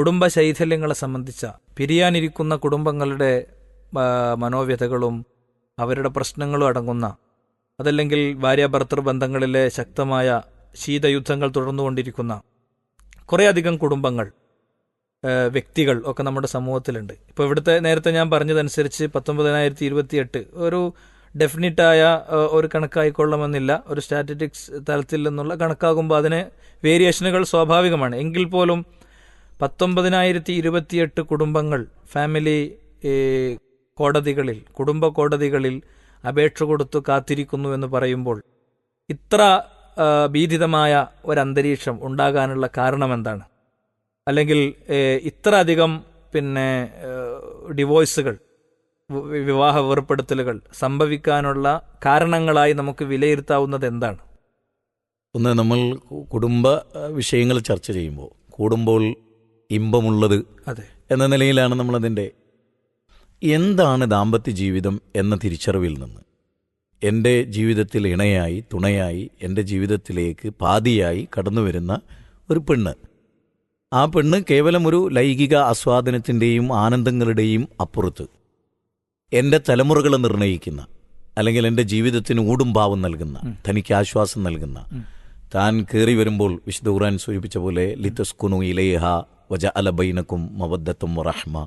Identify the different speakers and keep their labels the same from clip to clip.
Speaker 1: കുടുംബ ശൈഥല്യങ്ങളെ സംബന്ധിച്ച പിരിയാനിരിക്കുന്ന കുടുംബങ്ങളുടെ മനോവ്യഥകളും അവരുടെ പ്രശ്നങ്ങളും അടങ്ങുന്ന അതല്ലെങ്കിൽ ഭാര്യാഭർത്തൃ ബന്ധങ്ങളിലെ ശക്തമായ ശീതയുദ്ധങ്ങൾ തുടർന്നുകൊണ്ടിരിക്കുന്ന കുറേയധികം കുടുംബങ്ങൾ വ്യക്തികൾ ഒക്കെ നമ്മുടെ സമൂഹത്തിലുണ്ട്. ഇപ്പോൾ ഇവിടുത്തെ നേരത്തെ ഞാൻ പറഞ്ഞതനുസരിച്ച് പത്തൊമ്പതിനായിരത്തി ഇരുപത്തിയെട്ട് ഒരു ഡെഫിനിറ്റായ ഒരു കണക്കായിക്കൊള്ളണമെന്നില്ല. ഒരു സ്റ്റാറ്റിറ്റിക്സ് തലത്തിൽ നിന്നുള്ള കണക്കാകുമ്പോൾ അതിന് വേരിയേഷനുകൾ സ്വാഭാവികമാണ്. എങ്കിൽ പോലും പത്തൊമ്പതിനായിരത്തി ഇരുപത്തിയെട്ട് കുടുംബങ്ങൾ ഫാമിലി കോടതികളിൽ കുടുംബ കോടതികളിൽ അപേക്ഷ കൊടുത്തു കാത്തിരിക്കുന്നു എന്ന് പറയുമ്പോൾ ഇത്ര ഭീതിതമായ ഒരന്തരീക്ഷം ഉണ്ടാകാനുള്ള കാരണം എന്താണ് അല്ലെങ്കിൽ ഇത്ര അധികം പിന്നെ ഡിവോഴ്സുകൾ വിവാഹ വേർപ്പെടുത്തലുകൾ സംഭവിക്കാനുള്ള കാരണങ്ങളായി നമുക്ക് വിലയിരുത്താവുന്നത് എന്താണ്?
Speaker 2: ഒന്ന് നമ്മൾ കുടുംബ വിഷയങ്ങൾ ചർച്ച ചെയ്യുമ്പോൾ കൂടുമ്പോൾ ഇമ്പമുള്ളത്
Speaker 1: അതെ.
Speaker 2: എന്ന നിലയിലാണ് നമ്മളതിന്റെ എന്താണ് ദാമ്പത്യ ജീവിതം എന്ന തിരിച്ചറിവിൽ നിന്ന്. എന്റെ ജീവിതത്തിൽ ഇണയായി തുണയായി എന്റെ ജീവിതത്തിലേക്ക് പാതിയായി കടന്നു വരുന്ന ഒരു പെണ്ണ്. ആ പെണ്ണ് കേവലം ഒരു ലൈംഗിക ആസ്വാദനത്തിന്റെയും ആനന്ദങ്ങളുടെയും അപ്പുറത്ത്. എന്റെ തലമുറകളെ നിർണയിക്കുന്ന അല്ലെങ്കിൽ എന്റെ ജീവിതത്തിന് ഊടുംഭാവം നൽകുന്ന തനിക്ക് ആശ്വാസം നൽകുന്ന താൻ കയറി വരുമ്പോൾ വിശുദ്ധ ഖുറാൻ സൂചിപ്പിച്ച പോലെ ലിത്തസ്കുനു ഇലേഹ വജ അലബൈനക്കും മവദ്ദത്തും റഹ്മ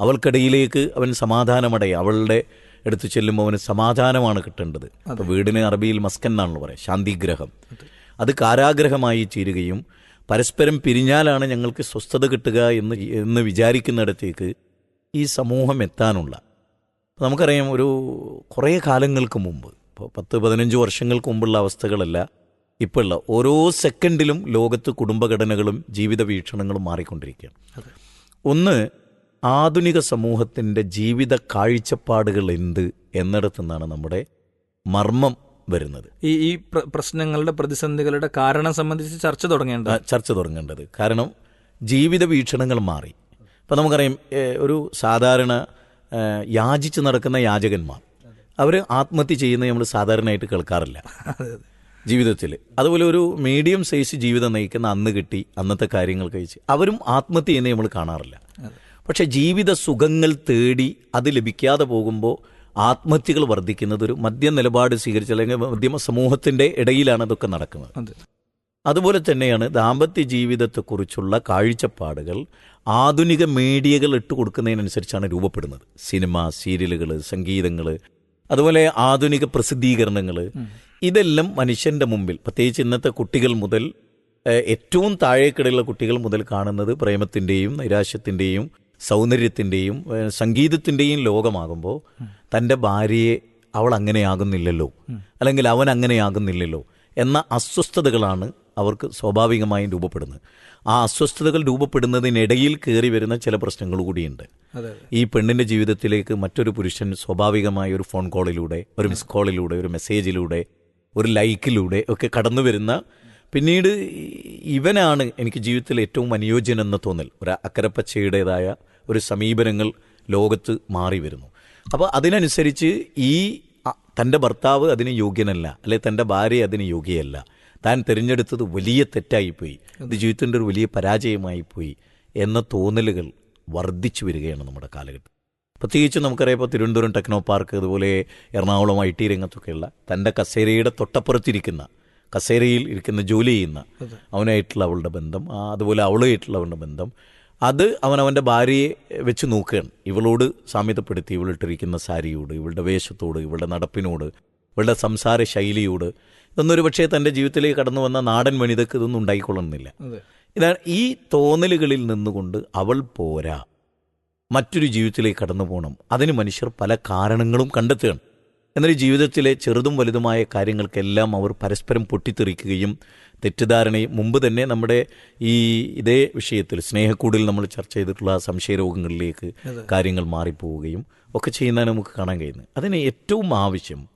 Speaker 2: അവൾക്കിടയിലേക്ക് അവൻ സമാധാനമടയ. അവളുടെ എടുത്തു ചെല്ലുമ്പോൾ അവന് സമാധാനമാണ് കിട്ടേണ്ടത്. അപ്പോൾ വീടിന് അറബിയിൽ മസ്കൻ എന്നാണല്ലോ പറയാം ശാന്തിഗ്രഹം. അത്. കാരാഗ്രഹമായി ചേരുകയും പരസ്പരം പിരിഞ്ഞാലാണ് ഞങ്ങൾക്ക് സ്വസ്ഥത കിട്ടുക എന്ന് എന്ന് വിചാരിക്കുന്നിടത്തേക്ക് ഈ സമൂഹം എത്താനുള്ള. നമുക്കറിയാം ഒരു കുറേ കാലങ്ങൾക്ക് മുമ്പ് ഇപ്പോൾ പത്ത് പതിനഞ്ച് വർഷങ്ങൾക്ക് മുമ്പുള്ള അവസ്ഥകളല്ല. ഇപ്പോൾ ഉള്ള ഓരോ സെക്കൻഡിലും ലോകത്ത് കുടുംബഘടനകളും ജീവിത വീക്ഷണങ്ങളും മാറിക്കൊണ്ടിരിക്കുകയാണ്. ഒന്ന് ആധുനിക സമൂഹത്തിന്റെ ജീവിത കാഴ്ചപ്പാടുകൾ എന്ത് എന്നിടത്തു നിന്നാണ് നമ്മുടെ മർമ്മം വരുന്നത്.
Speaker 1: ഈ ഈ പ്രശ്നങ്ങളുടെ പ്രതിസന്ധികളുടെ കാരണം സംബന്ധിച്ച് ചർച്ച
Speaker 2: തുടങ്ങേണ്ട ചർച്ച തുടങ്ങേണ്ടത്. കാരണം ജീവിത വീക്ഷണങ്ങൾ മാറി. ഇപ്പം നമുക്കറിയാം ഒരു സാധാരണ യാചിച്ച് നടക്കുന്ന യാചകന്മാർ. അവർ ആത്മഹത്യ ചെയ്യുന്നത് നമ്മൾ സാധാരണയായിട്ട് കേൾക്കാറില്ല. ജീവിതത്തിൽ അതുപോലെ ഒരു മീഡിയം സൈസ് ജീവിതം നയിക്കുന്ന അന്ന് കിട്ടി അന്നത്തെ കാര്യങ്ങൾ കഴിച്ച്. അവരും ആത്മഹത്യ ചെയ്യുന്നത് നമ്മൾ കാണാറില്ല. പക്ഷെ ജീവിത സുഖങ്ങൾ തേടി അത് ലഭിക്കാതെ പോകുമ്പോൾ ആത്മഹത്യകൾ വർദ്ധിക്കുന്നത് ഒരു മദ്യ നിലപാട് സ്വീകരിച്ച അല്ലെങ്കിൽ മദ്യമ സമൂഹത്തിന്റെ ഇടയിലാണ് അതൊക്കെ നടക്കുന്നത്. അതുപോലെ തന്നെയാണ് ദാമ്പത്യ ജീവിതത്തെക്കുറിച്ചുള്ള കാഴ്ചപ്പാടുകൾ ആധുനിക മീഡിയകൾ ഇട്ട് കൊടുക്കുന്നതിനനുസരിച്ചാണ് രൂപപ്പെടുന്നത്. സിനിമ സീരിയലുകൾ സംഗീതങ്ങൾ അതുപോലെ ആധുനിക പ്രസിദ്ധീകരണങ്ങൾ ഇതെല്ലാം മനുഷ്യന്റെ മുമ്പിൽ പ്രത്യേകിച്ച് ഇന്നത്തെ കുട്ടികൾ മുതൽ ഏറ്റവും താഴേക്കിടയിലുള്ള കുട്ടികൾ മുതൽ കാണുന്നത് പ്രേമത്തിന്റെയും നൈരാശ്യത്തിന്റെയും സൗന്ദര്യത്തിന്റെയും സംഗീതത്തിന്റെയും ലോകമാകുമ്പോൾ തന്റെ ഭാര്യയെ അവൾ അങ്ങനെയാകുന്നില്ലല്ലോ അല്ലെങ്കിൽ അവൻ അങ്ങനെയാകുന്നില്ലല്ലോ എന്ന അസ്വസ്ഥതകളാണ് അവർക്ക് സ്വാഭാവികമായും രൂപപ്പെടുന്നത്. ആ അസ്വസ്ഥതകൾ രൂപപ്പെടുന്നതിനിടയിൽ കയറി വരുന്ന ചില പ്രശ്നങ്ങൾ കൂടിയുണ്ട്. ഈ പെണ്ണിന്റെ ജീവിതത്തിലേക്ക് മറ്റൊരു പുരുഷൻ സ്വാഭാവികമായ ഒരു ഫോൺ കോളിലൂടെ ഒരു മിസ് കോളിലൂടെ ഒരു മെസ്സേജിലൂടെ ഒരു ലൈക്കിലൂടെ ഒക്കെ കടന്നു വരുന്ന പിന്നീട് ഇവനാണ് എനിക്ക് ജീവിതത്തിൽ ഏറ്റവും അനുയോജ്യനെന്ന് തോന്നൽ. ഒരു അക്കരപ്പച്ചയുടേതായ ഒരു സമീപനങ്ങൾ ലോകത്ത് മാറി വരുന്നു. അപ്പോൾ അതിനനുസരിച്ച് ഈ തന്റെ ഭർത്താവ് അതിന് യോഗ്യനല്ല അല്ലെ തന്റെ ഭാര്യ അതിന് യോഗ്യയല്ല. താൻ തിരഞ്ഞെടുത്തത് വലിയ തെറ്റായിപ്പോയി. ഇത് ജീവിതത്തിന്റെ ഒരു വലിയ പരാജയമായിപ്പോയി എന്ന തോന്നലുകൾ വർദ്ധിച്ചു വരികയാണ് നമ്മുടെ കാലഘട്ടം പ്രത്യേകിച്ച് നമുക്കറിയാം ഇപ്പോൾ തിരുവനന്തപുരം ടെക്നോ പാർക്ക് അതുപോലെ എറണാകുളം ഐ ടി രംഗത്തൊക്കെയുള്ള തന്റെ കസേരയുടെ തൊട്ടപ്പുറത്തിരിക്കുന്ന കസേരയിൽ ഇരിക്കുന്ന ജോലി ചെയ്യുന്ന അവനായിട്ടുള്ള അവളുടെ ബന്ധം അതുപോലെ അവളുമായിട്ടുള്ള അവളുടെ ബന്ധം. അത് അവൻ അവന്റെ ഭാര്യയെ വെച്ച് നോക്കുകയാണ്. ഇവളോട് സാമ്യതപ്പെടുത്തി ഇവളിട്ടിരിക്കുന്ന സാരിയോട് ഇവളുടെ വേഷത്തോട് ഇവളുടെ നടപ്പിനോട് ഇവളുടെ സംസാര ശൈലിയോട് ഇതൊന്നൊരു പക്ഷേ തന്റെ ജീവിതത്തിലേക്ക് കടന്നു വന്ന നാടൻ വനിതക്ക് ഇതൊന്നും
Speaker 1: ഉണ്ടായിക്കൊള്ളണമെന്നില്ല
Speaker 2: ഇതാണ് ഈ തോന്നലുകളിൽ നിന്നുകൊണ്ട് അവൾ പോരാ. മറ്റൊരു ജീവിതത്തിലേക്ക് കടന്നു പോകണം. അതിന് മനുഷ്യർ പല കാരണങ്ങളും കണ്ടെത്തുകയാണ്. എന്നാൽ ജീവിതത്തിലെ ചെറുതും വലുതുമായ കാര്യങ്ങൾക്കെല്ലാം അവർ പരസ്പരം പൊട്ടിത്തെറിക്കുകയും തെറ്റിദ്ധാരണയും മുമ്പ് തന്നെ നമ്മുടെ ഈ ഇതേ വിഷയത്തിൽ സ്നേഹക്കൂടിൽ നമ്മൾ ചർച്ച ചെയ്തിട്ടുള്ള സംശയരോഗങ്ങളിലേക്ക് കാര്യങ്ങൾ മാറിപ്പോവുകയും ഒക്കെ ചെയ്യുന്നതിന് നമുക്ക് കാണാൻ കഴിയുന്നത്. അതിന് ഏറ്റവും ആവശ്യം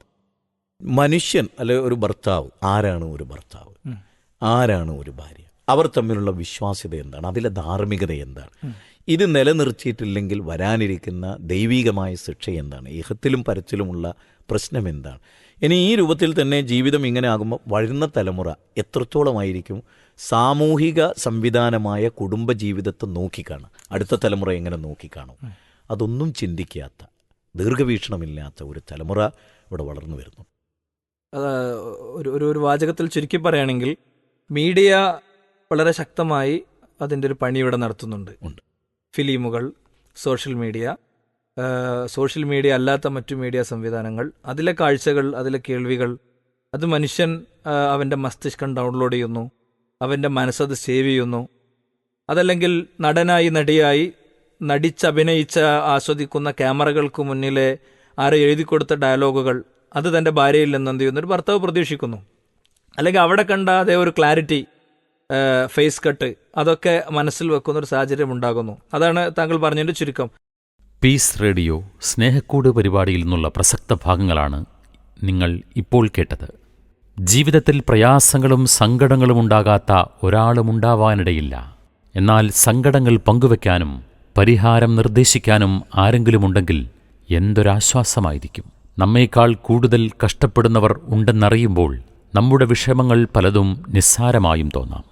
Speaker 2: മനുഷ്യൻ അല്ലെ ഒരു ഭർത്താവ് ആരാണ് ഒരു ഭർത്താവ്? ആരാണ് ഒരു ഭാര്യ? അവർ തമ്മിലുള്ള വിശ്വാസ്യത എന്താണ്? അതിലെ ധാർമ്മികത എന്താണ്? ഇത് നിലനിർത്തിയിട്ടില്ലെങ്കിൽ വരാനിരിക്കുന്ന ദൈവികമായ ശിക്ഷ എന്താണ്? ഇഹത്തിലും പരച്ചിലുമുള്ള പ്രശ്നം എന്താണ്? ഇനി ഈ രൂപത്തിൽ തന്നെ ജീവിതം ഇങ്ങനെ ആകുമ്പോൾ വരുന്ന തലമുറ എത്രത്തോളമായിരിക്കും? സാമൂഹിക സംവിധാനമായ കുടുംബ ജീവിതത്തെ നോക്കിക്കാണും അടുത്ത തലമുറ എങ്ങനെ നോക്കിക്കാണും? അതൊന്നും ചിന്തിക്കാത്ത ദീർഘവീക്ഷണമില്ലാത്ത ഒരു തലമുറ ഇവിടെ വളർന്നു വരുന്നു.
Speaker 1: ഒരു ഒരു ഒരു വാചകത്തിൽ ചുരുക്കി പറയുകയാണെങ്കിൽ മീഡിയ വളരെ ശക്തമായി അതിന്റെ ഒരു പണി ഇവിടെ നടത്തുന്നുണ്ട്.
Speaker 2: ഉണ്ട്.
Speaker 1: ഫിലിമുകൾ സോഷ്യൽ മീഡിയ സോഷ്യൽ മീഡിയ അല്ലാത്ത മറ്റു മീഡിയ സംവിധാനങ്ങൾ അതിലെ കാഴ്ചകൾ അതിലെ കേൾവികൾ അത് മനുഷ്യൻ അവന്റെ മസ്തിഷ്കം ഡൗൺലോഡ് ചെയ്യുന്നു അവന്റെ മനസ്സത് സേവ് ചെയ്യുന്നു. അതല്ലെങ്കിൽ നടനായി നടിയായി നടിച്ചഭിനയിച്ച ആസ്വദിക്കുന്ന ക്യാമറകൾക്ക് മുന്നിലെ ആരെ എഴുതി കൊടുത്ത ഡയലോഗുകൾ അത് തന്റെ ഭാര്യയിൽ നിന്ന് എന്ത് ചെയ്യുന്നു? ഒരു ഭർത്താവ് പ്രതീക്ഷിക്കുന്നു. അല്ലെങ്കിൽ അവിടെ കണ്ട അതേ ഒരു ക്ലാരിറ്റി ഫേസ് കട്ട് അതൊക്കെ മനസ്സിൽ വെക്കുന്ന ഒരു സാഹചര്യം ഉണ്ടാകുന്നു. അതാണ് താങ്കൾ പറഞ്ഞതിന്റെ ചുരുക്കം.
Speaker 3: പീസ് റേഡിയോ സ്നേഹക്കൂട് പരിപാടിയിൽ നിന്നുള്ള പ്രസക്ത ഭാഗങ്ങളാണ് നിങ്ങൾ ഇപ്പോൾ കേട്ടത്. ജീവിതത്തിൽ പ്രയാസങ്ങളും സങ്കടങ്ങളും ഉണ്ടാകാത്ത ഒരാളും ഉണ്ടാവാനിടയില്ല. എന്നാൽ സങ്കടങ്ങൾ പങ്കുവെക്കാനും പരിഹാരം നിർദ്ദേശിക്കാനും ആരെങ്കിലുമുണ്ടെങ്കിൽ എന്തൊരാശ്വാസമായിരിക്കും? നമ്മേക്കാൾ കൂടുതൽ കഷ്ടപ്പെടുന്നവർ ഉണ്ടെന്നറിയുമ്പോൾ നമ്മുടെ വിഷമങ്ങൾ പലതും നിസ്സാരമായും തോന്നാം.